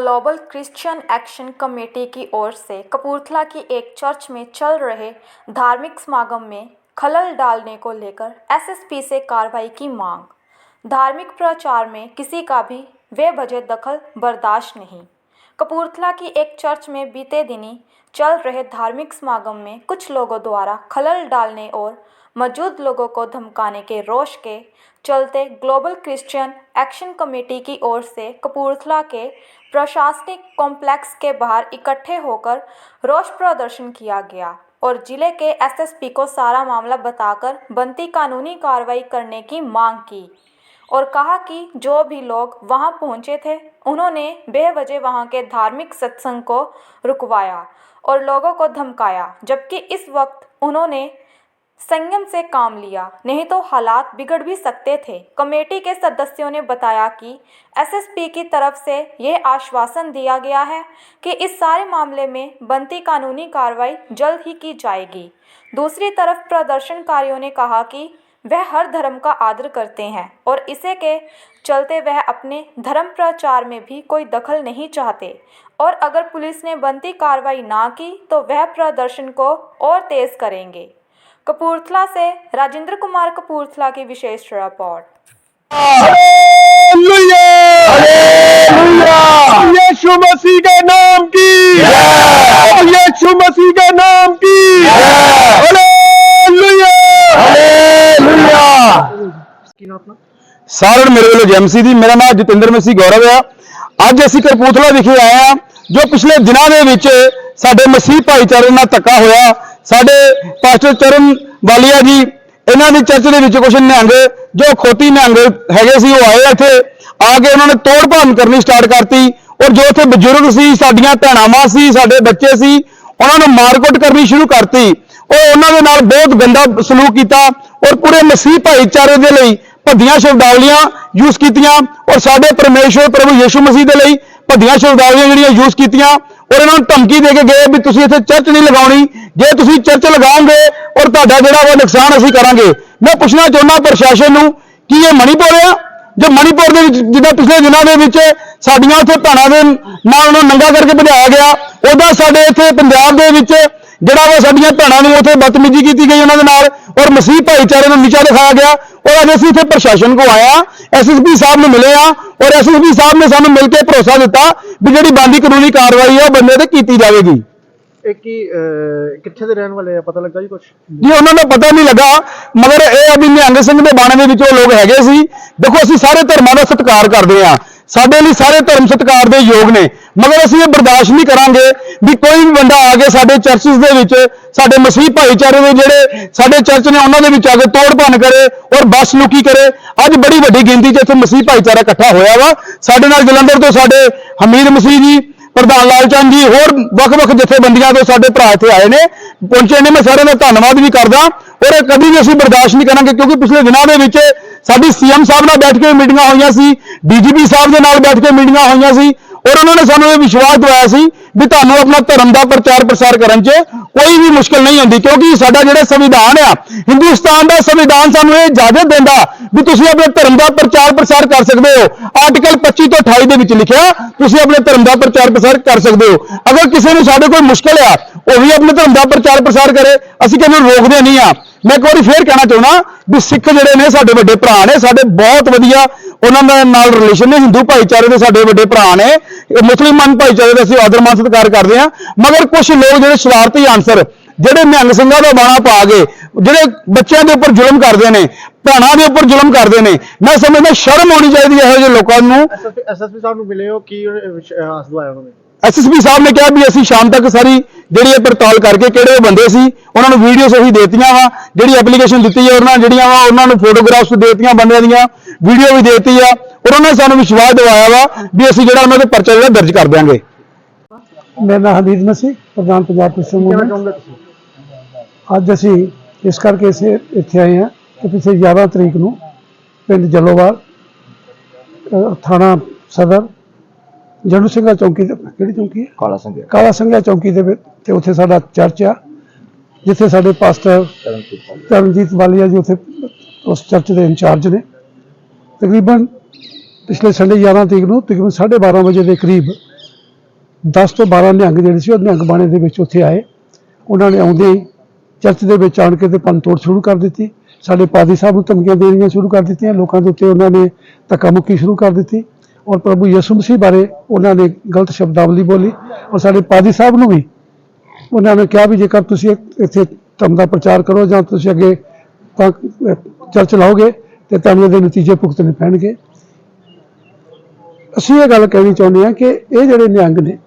Global Christian action committee की ओर से कपूरथला की एक चर्च में चल रहे धार्मिक समागम में खलल डालने को लेकर एसएसपी से कार्रवाई की मांग। धार्मिक प्रचार में किसी का भी बेवजह दखल, बर्दाश्त नहीं। कपूरथला की एक चर्च में बीते दिनी चल रहे धार्मिक समागम में कुछ लोगों द्वारा खलल डालने और मौजूद लोगों को धमकाने के रोष के चलते ग्लोबल क्रिश्चियन एक्शन कमेटी की ओर से कपूरथला के प्रशासनिक कॉम्प्लेक्स के बाहर इकट्ठे होकर रोष प्रदर्शन किया गया और ज़िले के एसएसपी को सारा मामला बताकर बनती कानूनी कार्रवाई करने की मांग की और कहा कि जो भी लोग वहाँ पहुँचे थे, उन्होंने बेवजह वहाँ के धार्मिक सत्संग को रुकवाया और लोगों को धमकाया, जबकि इस वक्त उन्होंने संयम से काम लिया। नहीं तो हालात बिगड़ भी सकते थे। कमेटी के सदस्यों ने बताया कि एसएसपी की तरफ़ से यह आश्वासन दिया गया है कि इस सारे मामले में बनती कानूनी कार्रवाई जल्द ही की जाएगी। दूसरी तरफ़ प्रदर्शनकारियों ने कहा कि वह हर धर्म का आदर करते हैं और इसे के चलते वह अपने धर्म प्रचार में भी कोई दखल नहीं चाहते। और अगर पुलिस ने बनती कार्रवाई ना की तो वह प्रदर्शन को और तेज करेंगे। कपूरथला से राजेंद्र कुमार कपूरथला की विशेष रिपोर्ट यीशु मसीह के नाम की यीशु मसीह के नाम की हालेलुया ਸਾਰਿਆਂ ਨੂੰ ਮੇਰੇ ਵੱਲੋਂ ਜੈਮਸੀ ਦੀ ਮੇਰਾ ਨਾਮ ਜਤਿੰਦਰ ਮਸੀਹ ਗੌਰਵ ਆ ਅੱਜ ਅਸੀਂ ਕਰਪੂਥਲਾ ਵਿਖੇ ਆਏ ਆ ਜੋ ਪਿਛਲੇ ਦਿਨਾਂ ਦੇ ਵਿੱਚ ਸਾਡੇ ਮਸੀਹ ਭਾਈਚਾਰੇ ਨਾਲ ਧੱਕਾ ਹੋਇਆ ਸਾਡੇ ਪਾਸਟਰ ਚਰਨ ਵਾਲੀਆ ਜੀ, ਇਹਨਾਂ ਦੀ ਚਰਚ ਦੇ ਵਿੱਚ ਕੁਝ ਨਿਹੰਗ, ਜੋ ਖੋਤੀ ਨਿਹੰਗ ਹੈਗੇ ਸੀ, ਉਹ ਆਏ ਇੱਥੇ, ਆ ਕੇ ਉਹਨਾਂ ਨੇ ਤੋੜ ਭੰਨ ਕਰਨੀ ਸਟਾਰਟ ਕਰਤੀ, ਔਰ ਜੋ ਉੱਥੇ ਬਜ਼ੁਰਗ ਸੀ, ਸਾਡੀਆਂ ਭੈਣਾਂ ਸੀ, ਸਾਡੇ ਬੱਚੇ ਸੀ, ਉਹਨਾਂ ਨੂੰ ਮਾਰਕੁੱਟ ਕਰਨੀ ਸ਼ੁਰੂ ਕਰਤੀ। ਉਹ ਉਹਨਾਂ ਦੇ ਨਾਲ ਬਹੁਤ ਗੰਦਾ ਸਲੂਕ ਕੀਤਾ, ਔਰ ਪੂਰੇ ਮਸੀਹ ਭਾਈਚਾਰੇ ਦੇ ਲਈ ਭੱਦੀਆਂ ਸ਼ਬਦਾਵਲੀਆਂ ਯੂਜ਼ ਕੀਤੀਆਂ, ਔਰ ਸਾਡੇ ਪਰਮੇਸ਼ਵਰ ਪ੍ਰਭੂ ਯੀਸ਼ੂ ਮਸੀਹ ਦੇ ਲਈ ਭੱਦੀਆਂ ਸ਼ਬਦਾਵਲੀਆਂ ਜਿਹੜੀਆਂ ਯੂਜ਼ ਕੀਤੀਆਂ, ਔਰ ਇਹਨਾਂ ਨੂੰ ਧਮਕੀ ਦੇ ਕੇ ਗਏ ਵੀ ਤੁਸੀਂ ਇੱਥੇ ਚਰਚ ਨਹੀਂ ਲਗਾਉਣੀ ਜੇ ਤੁਸੀਂ ਚਰਚ ਲਗਾਓਗੇ ਔਰ ਤੁਹਾਡਾ ਜਿਹੜਾ ਉਹ ਨੁਕਸਾਨ ਅਸੀਂ ਕਰਾਂਗੇ, ਮੈਂ ਪੁੱਛਣਾ ਚਾਹੁੰਦਾ ਪ੍ਰਸ਼ਾਸਨ ਨੂੰ ਕਿ ਇਹ ਮਣੀਪੁਰ ਆ? ਜੇ ਮਣੀਪੁਰ ਦੇ ਵਿੱਚ, ਜਿੱਦਾਂ ਪਿਛਲੇ ਦਿਨਾਂ ਦੇ ਵਿੱਚ ਸਾਡੀਆਂ ਉੱਥੇ ਭੈਣਾਂ ਦੇ ਨਾਲ ਉਹਨੂੰ ਨੰਗਾ ਕਰਕੇ ਭਜਾਇਆ ਗਿਆ ਉਹਦਾ ਸਾਡੇ ਇੱਥੇ ਪੰਜਾਬ ਦੇ ਵਿੱਚ ਜਿਹੜਾ ਉਹ ਸਾਡੀਆਂ ਭੈਣਾਂ ਨੂੰ ਉੱਥੇ ਬਦਤਮੀਜ਼ੀ ਕੀਤੀ ਗਈ ਉਹਨਾਂ ਦੇ ਨਾਲ, ਔਰ ਮਸੀਹ ਭਾਈਚਾਰੇ ਨੂੰ ਨੀਚਾ ਦਿਖਾਇਆ ਗਿਆ, ਔਰ ਅੱਜ ਅਸੀਂ ਇੱਥੇ ਪ੍ਰਸ਼ਾਸਨ ਕੋ ਆਇਆ ਐਸਐਸਪੀ ਸਾਹਿਬ ਨੂੰ ਮਿਲੇ ਆ ਔਰ ਐਸਐਸਪੀ ਸਾਹਿਬ ਨੇ ਸਾਨੂੰ ਮਿਲ ਕੇ ਭਰੋਸਾ ਦਿੱਤਾ ਵੀ ਜਿਹੜੀ ਬੰਦੀ ਕਾਨੂੰਨੀ ਕਾਰਵਾਈ ਹੈ ਉਹ ਬੰਦੇ ਤੇ ਕੀਤੀ ਜਾਵੇਗੀ। ਇਹ ਕੀ ਅਹ, ਕਿੱਥੇ ਦੇ ਰਹਿਣ ਵਾਲੇ ਆ? ਪਤਾ ਲੱਗਾ ਜੀ ਕੁਝ ਜੀ ਉਹਨਾਂ ਨੂੰ ਪਤਾ ਨਹੀਂ ਲੱਗਾ। ਮਗਰ ਇਹ ਅਭੀ ਨਿਹੰਗ ਸਿੰਘ ਦੇ ਬਾਣੇ ਦੇ ਵਿੱਚ ਉਹ ਲੋਕ ਹੈਗੇ ਸੀ। ਦੇਖੋ ਅਸੀਂ ਸਾਰੇ ਧਰਮਾਂ ਦਾ ਸਤਿਕਾਰ ਕਰਦੇ ਹਾਂ। ਸਾਡੇ ਲਈ ਸਾਰੇ ਧਰਮ ਸਤਿਕਾਰ ਦੇ ਯੋਗ ਨੇ। ਮਗਰ ਅਸੀਂ ਇਹ ਬਰਦਾਸ਼ਤ ਨਹੀਂ ਕਰਾਂਗੇ ਵੀ ਕੋਈ ਵੀ ਬੰਦਾ ਆ ਕੇ ਸਾਡੇ ਚਰਚਸ ਦੇ ਵਿੱਚ ਸਾਡੇ ਮਸੀਹ ਭਾਈਚਾਰੇ ਦੇ ਜਿਹੜੇ ਸਾਡੇ ਚਰਚ ਨੇ ਉਹਨਾਂ ਦੇ ਵਿੱਚ ਆ ਕੇ ਤੋੜ ਭੰਨ ਕਰੇ ਔਰ ਬਸ ਲੁਕੀ ਕਰੇ। ਅੱਜ ਬੜੀ ਵੱਡੀ ਗਿਣਤੀ 'ਚ ਇੱਥੇ ਮਸੀਹ ਭਾਈਚਾਰਾ ਇਕੱਠਾ ਹੋਇਆ ਵਾ। ਸਾਡੇ ਨਾਲ ਜਲੰਧਰ ਤੋਂ ਸਾਡੇ ਹਮੀਦ ਮਸੀਹ ਜੀ ਪ੍ਰਧਾਨ ਲਾਲ ਚੰਦ ਜੀ, ਹੋਰ ਵੱਖ-ਵੱਖ ਜਥੇਬੰਦੀਆਂ ਤੋਂ ਸਾਡੇ ਭਰਾ ਇੱਥੇ ਆਏ ਨੇ। ਪਹੁੰਚੇ ਨੇ, ਮੈਂ ਸਾਰਿਆਂ ਦਾ ਧੰਨਵਾਦ ਵੀ ਕਰਦਾ। ਔਰ ਇਹ ਕਦੀ ਵੀ ਅਸੀਂ ਬਰਦਾਸ਼ਤ ਨਹੀਂ ਕਰਾਂਗੇ, ਕਿਉਂਕਿ ਪਿਛਲੇ ਦਿਨਾਂ ਦੇ ਵਿੱਚ ਸਾਡੀ ਸੀਐਮ ਸਾਹਿਬ ਨਾਲ ਬੈਠ ਕੇ ਮੀਟਿੰਗਾਂ ਹੋਈਆਂ ਸੀ, ਡੀਜੀਪੀ ਸਾਹਿਬ ਦੇ ਨਾਲ ਬੈਠ ਕੇ ਮੀਟਿੰਗਾਂ ਹੋਈਆਂ ਸੀ, ਔਰ ਉਹਨਾਂ ਨੇ ਸਾਨੂੰ ਇਹ ਵਿਸ਼ਵਾਸ ਦਿਵਾਇਆ ਸੀ ਵੀ ਤੁਹਾਨੂੰ ਆਪਣਾ ਧਰਮ ਦਾ ਪ੍ਰਚਾਰ ਪ੍ਰਸਾਰ ਕਰਨ 'ਚ ਕੋਈ ਵੀ ਮੁਸ਼ਕਲ ਨਹੀਂ ਹੁੰਦੀ ਕਿਉਂਕਿ ਸਾਡਾ ਜਿਹੜਾ ਸੰਵਿਧਾਨ ਆ, ਹਿੰਦੁਸਤਾਨ ਦਾ ਸੰਵਿਧਾਨ ਸਾਨੂੰ ਇਹ ਇਜਾਜ਼ਤ ਦਿੰਦਾ ਵੀ ਤੁਸੀਂ ਆਪਣੇ ਧਰਮ ਦਾ ਪ੍ਰਚਾਰ ਪ੍ਰਸਾਰ ਕਰ ਸਕਦੇ ਹੋ। ਆਰਟੀਕਲ 25 ਤੋਂ 28 ਦੇ ਵਿੱਚ ਲਿਖਿਆ, ਤੁਸੀਂ ਆਪਣੇ ਧਰਮ ਦਾ ਪ੍ਰਚਾਰ ਪ੍ਰਸਾਰ ਕਰ ਸਕਦੇ ਹੋ। ਅਗਰ ਕਿਸੇ ਨੂੰ ਸਾਡੇ ਕੋਈ ਮੁਸ਼ਕਲ ਆ, ਉਹ ਵੀ ਆਪਣੇ ਧਰਮ ਦਾ ਪ੍ਰਚਾਰ ਪ੍ਰਸਾਰ ਕਰੇ। ਅਸੀਂ ਕਿਸੇ ਨੂੰ ਰੋਕਦੇ ਨਹੀਂ ਆ। ਮੈਂ ਇੱਕ ਵਾਰੀ ਫੇਰ ਕਹਿਣਾ ਚਾਹੁੰਦਾ ਵੀ ਸਿੱਖ ਜਿਹੜੇ ਨੇ, ਸਾਡੇ ਵੱਡੇ ਭਰਾ ਨੇ, ਸਾਡੇ ਬਹੁਤ ਵਧੀਆ ਉਹਨਾਂ ਦੇ ਨਾਲ ਰਿਲੇਸ਼ਨ ਨੇ, ਹਿੰਦੂ ਭਾਈਚਾਰੇ ਦੇ ਸਾਡੇ ਵੱਡੇ ਭਰਾ ਨੇ। ਇਹ ਮੁਸਲਮਾਨ ਭਾਈਚਾਰੇ ਦਾ ਅਸੀਂ ਆਦਰ ਮਾਨ ਸਤਿਕਾਰ ਕਰਦੇ ਆ ਮਗਰ ਕੁਝ ਲੋਕ ਜਿਹੜੇ ਸ਼ਰਾਰਤੀ ਆਨਸਰ ਜਿਹੜੇ ਨਿਹੰਗ ਸਿੰਘਾਂ ਦਾ ਬਾਣਾ ਪਾ ਕੇ ਜਿਹੜੇ ਬੱਚਿਆਂ ਦੇ ਉੱਪਰ ਜ਼ੁਲਮ ਕਰਦੇ ਨੇ ਭੈਣਾਂ ਦੇ ਉੱਪਰ ਜ਼ੁਲਮ ਕਰਦੇ ਨੇ ਮੈਂ ਸਮਝਦਾ ਸ਼ਰਮ ਆਉਣੀ ਚਾਹੀਦੀ ਹੈ ਇਹੋ ਜਿਹੇ ਲੋਕਾਂ ਨੂੰ। ਐਸਐਸਪੀ ਸਾਹਿਬ ਨੂੰ ਮਿਲੇ ਹੋ ਕੀ ਵਿਸ਼ਵਾਸ ਦਵਾਇਆ ਉਹਨਾਂ? ਨੇ ਐਸਐਸਪੀ ਸਾਹਿਬ ਨੇ ਕਿਹਾ ਵੀ ਅਸੀਂ ਸ਼ਾਮ ਤੱਕ ਸਾਰੀ ਜਿਹੜੀ ਇਹ ਪੜਤਾਲ ਕਰਕੇ ਕਿਹੜੇ ਉਹ ਬੰਦੇ ਸੀ ਉਹਨਾਂ ਨੂੰ ਵੀਡੀਓਸ ਅਸੀਂ ਦੇਤੀਆਂ ਵਾ ਜਿਹੜੀ ਐਪਲੀਕੇਸ਼ਨ ਦਿੱਤੀ ਹੈ ਉਹਨਾਂ ਜਿਹੜੀਆਂ ਵਾ ਉਹਨਾਂ ਨੂੰ ਫੋਟੋਗ੍ਰਾਫਸ ਦੇਤੀਆਂ ਬੰਦਿਆਂ ਦੀਆਂ ਵੀਡੀਓ ਵੀ ਦੇਤੀ ਆ ਔਰ ਉਹਨਾਂ ਨੇ ਸਾਨੂੰ ਵਿਸ਼ਵਾਸ ਦਿਵਾਇਆ ਵਾ ਵੀ ਅਸੀਂ ਜਿਹੜਾ ਉਹਨਾਂ ਦੇ ਪਰਚਾ ਜਿਹੜਾ ਦਰਜ ਕਰ ਦਿਆਂਗੇ। ਮੇਰਾ ਨਾਮ ਹਮੀਦ ਮਸੀਹ ਪ੍ਰਧਾਨ ਪੰਜਾਬ ਚਾਹੁੰਦੇ ਤੁਸੀਂ? ਅੱਜ ਅਸੀਂ ਇਸ ਕਰਕੇ ਇਸੇ ਇੱਥੇ ਆਏ ਹਾਂ ਕਿ ਪਿਛਲੇ 11 ਤਰੀਕ ਨੂੰ ਪਿੰਡ ਜਲੋਵਾਲ ਥਾਣਾ ਸਦਰ ਜੰਡੂ ਸਿੰਘਾ ਚੌਂਕੀ ਤੇ ਕਿਹੜੀ ਚੌਂਕੀ ਹੈ? ਕਾਲਾ ਸਿੰਘ ਕਾਲਾ ਸਿੰਘਾ ਚੌਂਕੀ ਦੇ ਤੇ ਉੱਥੇ ਸਾਡਾ ਚਰਚ ਆ ਜਿੱਥੇ ਸਾਡੇ ਪਾਸਟਰ ਤਰਨਜੀਤ ਵਾਲੀਆ ਜੀ ਉੱਥੇ ਉਸ ਚਰਚ ਦੇ ਇੰਚਾਰਜ ਨੇ। ਤਕਰੀਬਨ ਪਿਛਲੇ ਸੰਡੇ 11 ਤਰੀਕ ਨੂੰ ਤਕਰੀਬਨ 12:30 ਵਜੇ ਦੇ ਕਰੀਬ 10 ਤੋਂ 12 ਨਿਹੰਗ ਜਿਹੜੇ ਸੀ ਉਹ ਨਿਹੰਗ ਬਾਣੇ ਦੇ ਵਿੱਚ ਉੱਥੇ ਆਏ। ਉਹਨਾਂ ਨੇ ਆਉਂਦੇ ਹੀ ਚਰਚ ਦੇ ਵਿੱਚ ਆਣ ਕੇ ਤੇ ਤੋੜ ਸ਼ੁਰੂ ਕਰ ਦਿੱਤੀ। ਸਾਡੇ ਪਾਦੀ ਸਾਹਿਬ ਨੂੰ ਧਮਕੀਆਂ ਦੇਣੀਆਂ ਸ਼ੁਰੂ ਕਰ ਦਿੱਤੀਆਂ। ਲੋਕਾਂ ਦੇ ਉੱਤੇ ਉਹਨਾਂ ਨੇ ਧੱਕਾ ਮੁੱਕੀ ਸ਼ੁਰੂ ਕਰ ਦਿੱਤੀ। ਔਰ ਪ੍ਰਭੂ ਯਿਸੂ ਮਸੀਹ ਬਾਰੇ ਉਹਨਾਂ ਨੇ ਗਲਤ ਸ਼ਬਦਾਵਲੀ ਬੋਲੀ। ਔਰ ਸਾਡੇ ਪਾਦੀ ਸਾਹਿਬ ਨੂੰ ਵੀ ਉਹਨਾਂ ਨੇ ਕਿਹਾ ਵੀ ਜੇਕਰ ਤੁਸੀਂ ਇੱਥੇ ਧਰਮ ਦਾ ਪ੍ਰਚਾਰ ਕਰੋ ਜਾਂ ਤੁਸੀਂ ਅੱਗੇ ਤਾਂ ਚਰਚ ਲਾਓਗੇ, ਤੇ ਤੁਹਾਨੂੰ ਇਹਦੇ ਨਤੀਜੇ ਭੁਗਤਣੇ ਪੈਣਗੇ। ਅਸੀਂ ਇਹ ਗੱਲ ਕਹਿਣੀ ਚਾਹੁੰਦੇ ਹਾਂ ਕਿ ਇਹ ਜਿਹੜੇ ਨਿਹੰਗ ਨੇ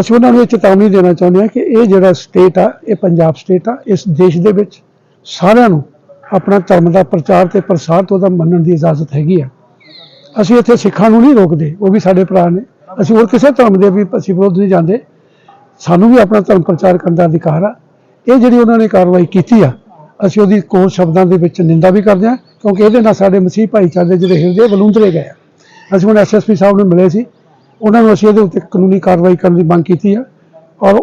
ਅਸੀਂ ਉਹਨਾਂ ਨੂੰ ਇਹ ਚੇਤਾਵਨੀ ਦੇਣਾ ਚਾਹੁੰਦੇ ਹਾਂ ਕਿ ਇਹ ਜਿਹੜਾ ਸਟੇਟ ਆ, ਇਹ ਪੰਜਾਬ ਸਟੇਟ ਆ, ਇਸ ਦੇਸ਼ ਦੇ ਵਿੱਚ ਸਾਰਿਆਂ ਨੂੰ ਆਪਣਾ ਧਰਮ ਦਾ ਪ੍ਰਚਾਰ ਤੇ ਪ੍ਰਸਾਰ ਤੋਂ ਦਾ ਮੰਨਣ ਦੀ ਇਜਾਜ਼ਤ ਹੈਗੀ ਆ। ਅਸੀਂ ਇੱਥੇ ਸਿੱਖਾਂ ਨੂੰ ਨਹੀਂ ਰੋਕਦੇ, ਉਹ ਵੀ ਸਾਡੇ ਭਰਾ ਨੇ। ਅਸੀਂ ਹੋਰ ਕਿਸੇ ਧਰਮ ਦੇ ਵੀ ਅਸੀਂ ਵਿਰੋਧ ਨਹੀਂ ਜਾਂਦੇ। ਸਾਨੂੰ ਵੀ ਆਪਣਾ ਧਰਮ ਪ੍ਰਚਾਰ ਕਰਨ ਦਾ ਅਧਿਕਾਰ ਆ। ਇਹ ਜਿਹੜੀ ਉਹਨਾਂ ਨੇ ਕਾਰਵਾਈ ਕੀਤੀ ਆ, ਅਸੀਂ ਉਹਦੀ ਕੋਰ ਸ਼ਬਦਾਂ ਦੇ ਵਿੱਚ ਨਿੰਦਾ ਵੀ ਕਰਦੇ ਹਾਂ, ਕਿਉਂਕਿ ਇਹਦੇ ਨਾਲ ਸਾਡੇ ਮਸੀਹ ਭਾਈਚਾਰੇ ਦੇ ਜਿਹੜੇ ਹਿਰਦੇ ਬਲੂੰਦਰੇ ਗਏ ਆ। ਅਸੀਂ ਹੁਣ ਐਸਐਸਪੀ ਸਾਹਿਬ ਨੂੰ ਮਿਲੇ ਸੀ। ਉਹਨਾਂ ਨੂੰ ਅਸੀਂ ਇਹਦੇ ਉੱਤੇ ਕਾਨੂੰਨੀ ਕਾਰਵਾਈ ਕਰਨ ਦੀ ਮੰਗ ਕੀਤੀ ਆ। ਔਰ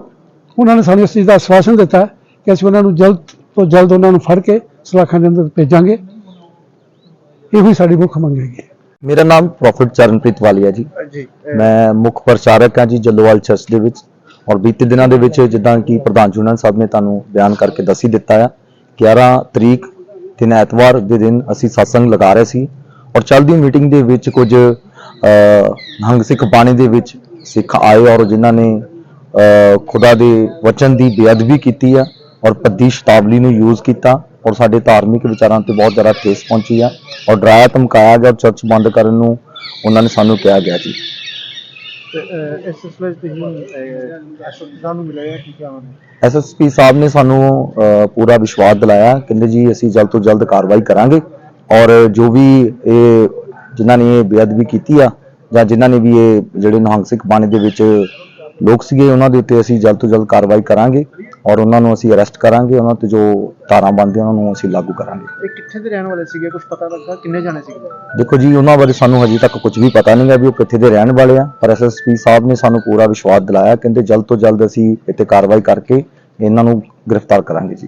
ਉਹਨਾਂ ਨੇ ਸਾਨੂੰ ਇਸ ਚੀਜ਼ ਦਾ ਆਸ਼ਵਾਸਨ ਦਿੱਤਾ ਹੈ ਕਿ ਅਸੀਂ ਉਹਨਾਂ ਨੂੰ ਜਲਦ ਤੋਂ ਜਲਦ ਉਹਨਾਂ ਨੂੰ ਫੜ ਕੇ ਸਲਾਖਾਂ ਦੇ ਅੰਦਰ ਭੇਜਾਂਗੇ। ਇਹੋ ਹੀ ਸਾਡੀ ਮੁੱਖ ਮੰਗ ਹੈਗੀ। ਹੈ ਮੇਰਾ ਨਾਮ ਪ੍ਰੋਫਿਟ ਚਰਨਪ੍ਰੀਤ ਵਾਲੀਆ ਜੀ। ਜੀ ਮੈਂ ਮੁੱਖ ਪ੍ਰਚਾਰਕ ਹਾਂ ਜੀ ਜੱਲੋਵਾਲ ਚਰਚ ਦੇ ਵਿੱਚ। ਔਰ ਬੀਤੇ ਦਿਨਾਂ ਦੇ ਵਿੱਚ ਜਿੱਦਾਂ ਕਿ ਪ੍ਰਧਾਨ ਚੁਣਨ ਸਾਹਿਬ ਨੇ ਤੁਹਾਨੂੰ ਬਿਆਨ ਕਰਕੇ ਦੱਸੀ ਦਿੱਤਾ ਆ 11 ਤਰੀਕ ਦਿਨ ਐਤਵਾਰ ਦੇ ਦਿਨ ਅਸੀਂ satsang ਲਗਾ ਰਹੇ ਸੀ। ਔਰ ਚੱਲਦੀ ਮੀਟਿੰਗ ਦੇ ਵਿੱਚ ਕੁਝ ਹੰਗ ਸਿੱਖ ਬਾਣੀ ਦੇ ਵਿੱਚ ਸਿੱਖ ਆਏ ਔਰ ਜਿਨ੍ਹਾਂ ਨੇ ਖੁਦਾ ਦੇ ਵਚਨ ਦੀ ਬੇਅਦਬੀ ਕੀਤੀ ਆ ਔਰ ਪੱਦੀ ਸ਼ਤਾਵਲੀ ਨੂੰ ਯੂਜ਼ ਕੀਤਾ ਔਰ ਸਾਡੇ ਧਾਰਮਿਕ ਵਿਚਾਰਾਂ ਤੇ ਬਹੁਤ ਜ਼ਿਆਦਾ ਠੇਸ ਪਹੁੰਚੀ ਆ ਔਰ ਡਰਾਇਆ ਧਮਕਾਇਆ ਗਿਆ ਚਰਚ ਬੰਦ ਕਰਨ ਨੂੰ ਉਹਨਾਂ ਨੇ ਸਾਨੂੰ ਕਿਹਾ ਗਿਆ ਜੀ। ਤੇ ਇਸ ਸਿਲਸਿਲੇ ਤੁਸੀਂ ਐਸਐਸਪੀ ਸਾਹਿਬ ਨੂੰ ਮਿਲੇ ਆ ਕੀ ਕਿਹਾ ਉਹਨੇ ਐਸਐਸਪੀ ਸਾਹਿਬ ਨੇ ਸਾਨੂੰ ਪੂਰਾ ਵਿਸ਼ਵਾਸ ਦਿਲਾਇਆ ਕਹਿੰਦੇ ਜੀ ਅਸੀਂ ਜਲਦ ਤੋਂ ਜਲਦ ਕਾਰਵਾਈ ਕਰਾਂਗੇ ਔਰ ਜੋ ਵੀ ਇਹ ਜਿਨ੍ਹਾਂ ਨੇ ਇਹ ਬੇਅਦਬੀ ਕੀਤੀ ਆ ਜਾਂ ਜਿਨ੍ਹਾਂ ਨੇ ਵੀ ਇਹ ਜਿਹੜੇ ਨਿਹੰਗ ਸਿੱਖ ਬਾਣੇ ਦੇ ਵਿੱਚ ਲੋਕ ਸੀਗੇ ਉਹਨਾਂ ਦੇ ਉੱਤੇ ਅਸੀਂ ਜਲਦ ਤੋਂ ਜਲਦ ਕਾਰਵਾਈ ਕਰਾਂਗੇ ਔਰ ਉਹਨਾਂ ਨੂੰ ਅਸੀਂ ਅਰੈਸਟ ਕਰਾਂਗੇ ਉਹਨਾਂ ਤੇ ਜੋ ਧਾਰਾਂ ਬਣਦੀਆਂ ਉਹਨਾਂ ਨੂੰ ਅਸੀਂ ਲਾਗੂ ਕਰਾਂਗੇ। ਇਹ ਕਿੱਥੇ ਦੇ ਰਹਿਣ ਵਾਲੇ ਸੀਗੇ? ਕੁਝ ਪਤਾ ਲੱਗਾ? ਕਿੰਨੇ ਜਾਣੇ ਸੀਗੇ? ਦੇਖੋ ਜੀ ਉਹਨਾਂ ਬਾਰੇ ਸਾਨੂੰ ਹਜੇ ਤੱਕ ਕੁਝ ਵੀ ਪਤਾ ਨਹੀਂ ਹੈ ਵੀ ਉਹ ਕਿੱਥੇ ਦੇ ਰਹਿਣ ਵਾਲੇ ਆ ਪਰ ਐਸਐਸਪੀ ਸਾਹਿਬ ਨੇ ਸਾਨੂੰ ਪੂਰਾ ਵਿਸ਼ਵਾਸ ਦਿਲਾਇਆ ਕਹਿੰਦੇ ਜਲਦ ਤੋਂ ਜਲਦ ਅਸੀਂ ਇੱਥੇ ਕਾਰਵਾਈ ਕਰਕੇ ਇਹਨਾਂ ਨੂੰ ਗ੍ਰਿਫਤਾਰ ਕਰਾਂਗੇ ਜੀ।